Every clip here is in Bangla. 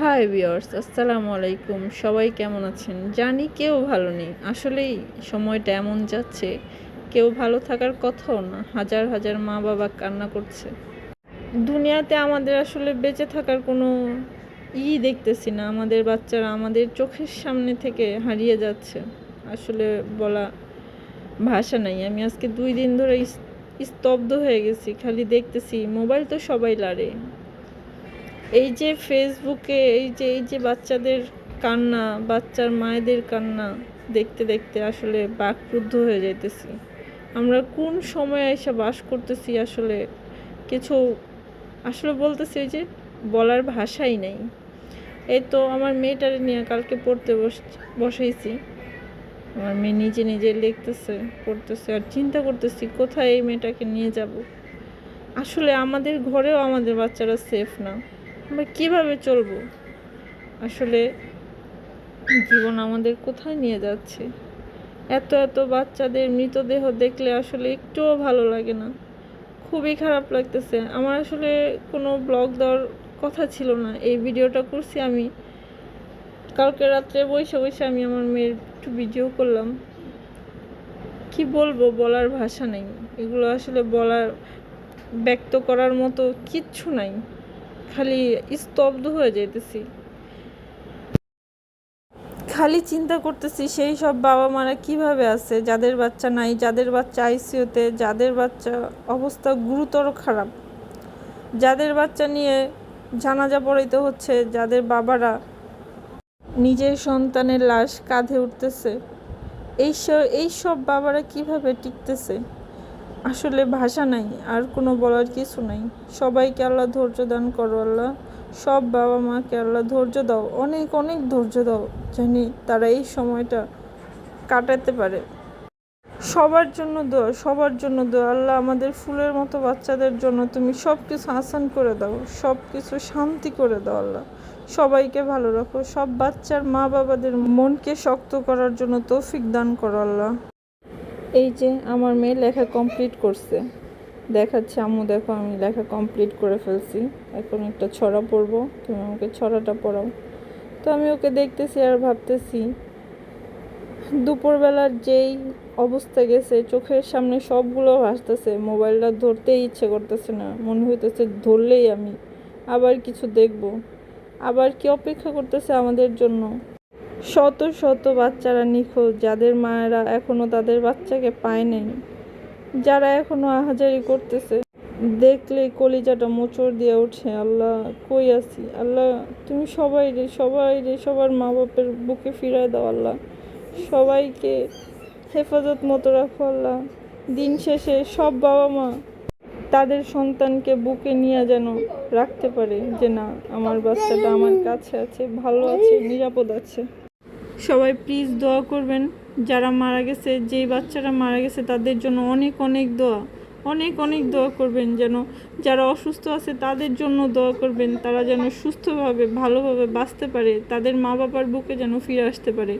হাই ভিওর্স আসসালামু আলাইকুম। সবাই কেমন আছেন? জানি কেউ ভালো নেই। আসলেই সময়টা এমন যাচ্ছে, কেউ ভালো থাকার কথাও না। হাজার হাজার মা বাবা কান্না করছে। দুনিয়াতে আমাদের আসলে বেঁচে থাকার কোনো ই দেখতেছি না। আমাদের বাচ্চারা আমাদের চোখের সামনে থেকে হারিয়ে যাচ্ছে। আসলে বলা ভাষা নাই। আমি আজকে দুই দিন ধরে স্তব্ধ হয়ে গেছি। খালি দেখতেছি মোবাইল তো সবাই লাড়ে। এই যে ফেসবুকে এই যে এই যে বাচ্চাদের কান্না, বাচ্চার মায়েদের কান্না, দেখতে দেখতে আসলে বাকরুদ্ধ হয়ে যাইতেছি। আমরা কোন সময়ে এসে বাস করতেছি আসলে কিছু, আসলে বলতেছি যে বলার ভাষাই নেই। এই তো আমার মেয়েটারে নিয়ে কালকে পড়তে বস, বসাইছি। আমার মেয়ে নিজে নিজে লিখতেছে, পড়তেছে আর চিন্তা করতেছি কোথায় এই মেয়েটাকে নিয়ে যাব। আসলে আমাদের ঘরেও আমাদের বাচ্চারা সেফ না। আমরা কীভাবে চলবো? আসলে জীবন আমাদের কোথায় নিয়ে যাচ্ছে? এত এত বাচ্চাদের মৃতদেহ দেখলে আসলে একটুও ভালো লাগে না। খুবই খারাপ লাগতেছে। আমার আসলে কোনো ব্লগ দেওয়ার কথা ছিল না। এই ভিডিওটা করছি আমি। কালকে রাত্রে বসে বসে আমি আমার মেয়ের একটু ভিডিও করলাম। কি বলব? বলার ভাষা নেই। এগুলো আসলে বলার, ব্যক্ত করার মতো কিচ্ছু নাই। খালি স্তব্ধ হয়ে যাইতেছি। খালি চিন্তা করতেছি, সেই সব বাবা মারা কীভাবে আছে? যাদের বাচ্চা নাই, যাদের বাচ্চা আইসিইউতে যাদের বাচ্চা অবস্থা গুরুতর খারাপ। যাদের বাচ্চা নিয়ে জানাজা পড়াইতে হচ্ছে, যাদের বাবারা নিজের সন্তানের লাশ কাঁধে উঠতেছে। এইসব এইসব বাবারা কীভাবে টিকতেছে? আসলে ভাষা নাই, আর কোনো বলার কিছু নাই। সবাইকে আল্লাহ ধৈর্য দান করো, আল্লাহ। সব বাবা মাকে আল্লাহ ধৈর্য দাও, অনেক অনেক ধৈর্য দাও, জানি তারা এই সময়টা কাটাতে পারে। সবার জন্য দোয়া, সবার জন্য দোয়া। আল্লাহ আমাদের ফুলের মতো বাচ্চাদের জন্য তুমি সব কিছু আসান করে দাও সব কিছু শান্তি করে দাও, আল্লাহ। সবাইকে ভালো রাখো, সব বাচ্চার মা বাবাদের মনকে শক্ত করার জন্য তৌফিক দান করো, আল্লাহ। এই যে আমার মেয়ে লেখা কমপ্লিট করছে। দেখাচ্ছে, আম্মু, দেখো, আমি লেখা কমপ্লিট করে ফেলছি। এখন একটা ছড়া পড়ব তুমি আমাকে ছড়াটা পড়াও তো আমি ওকে দেখতেছি আর ভাবতেছি, দুপুরবেলার যেই অবস্থা গেছে, চোখের সামনে সবগুলো ভাসতেছে, মোবাইলটা ধরতেই ইচ্ছে করতেছে না, মনে হইতেছে ধরলেই আমি, আবার কিছু দেখব। আবার কি অপেক্ষা করতেছে আমাদের জন্য? শত শত বাচ্চারা নিখোঁজ, যাদের মায়েরা এখনও তাদের বাচ্চাকে পায় নাই যারা এখনও আহাজারি করতেছে, দেখলে কলিজাটা মোচড় দিয়ে ওঠে, আল্লাহ, কই আছি? আল্লাহ, তুমি সবাই রে সবাই রে, সবার মা বাপের বুকে ফিরায় দাও, আল্লাহ। সবাইকে হেফাজত মতো রাখো, আল্লাহ। দিন শেষে সব বাবা মা তাদের সন্তানকে বুকে নিয়ে যেন রাখতে পারে যে, না, আমার বাচ্চাটা আমার কাছে আছে, ভালো আছে, নিরাপদ আছে। সবাই প্লিজ দোয়া করবেন। যারা মারা গেছে, যেই বাচ্চারা মারা গেছে, তাদের জন্য অনেক অনেক দোয়া। অনেক অনেক দোয়া করবেন যেন যারা অসুস্থ আছে, তাদের জন্য দোয়া করবেন। তারা যেন সুস্থভাবে, ভালোভাবে বাঁচতে পারে। তাদের মা বাবার বুকে যেন ফিরে আসতে পারে।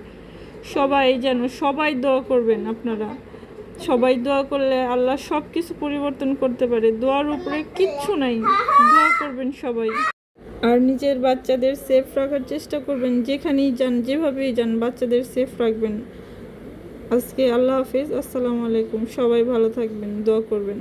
সবাই যেন, সবাই দোয়া করবেন আপনারা। সবাই দোয়া করলে আল্লাহ সব কিছু পরিবর্তন করতে পারে। দোয়ার উপরে কিচ্ছু নাই। দোয়া করবেন সবাই। আর নিজের বাচ্চাদের সেফ রাখার চেষ্টা করবেন। যেখানেই যান, যেভাবেই যান, বাচ্চাদের সেফ রাখবেন। আজকে আল্লাহ হাফিজ, আসসালামু আলাইকুম। সবাই ভালো থাকবেন, দোয়া করবেন।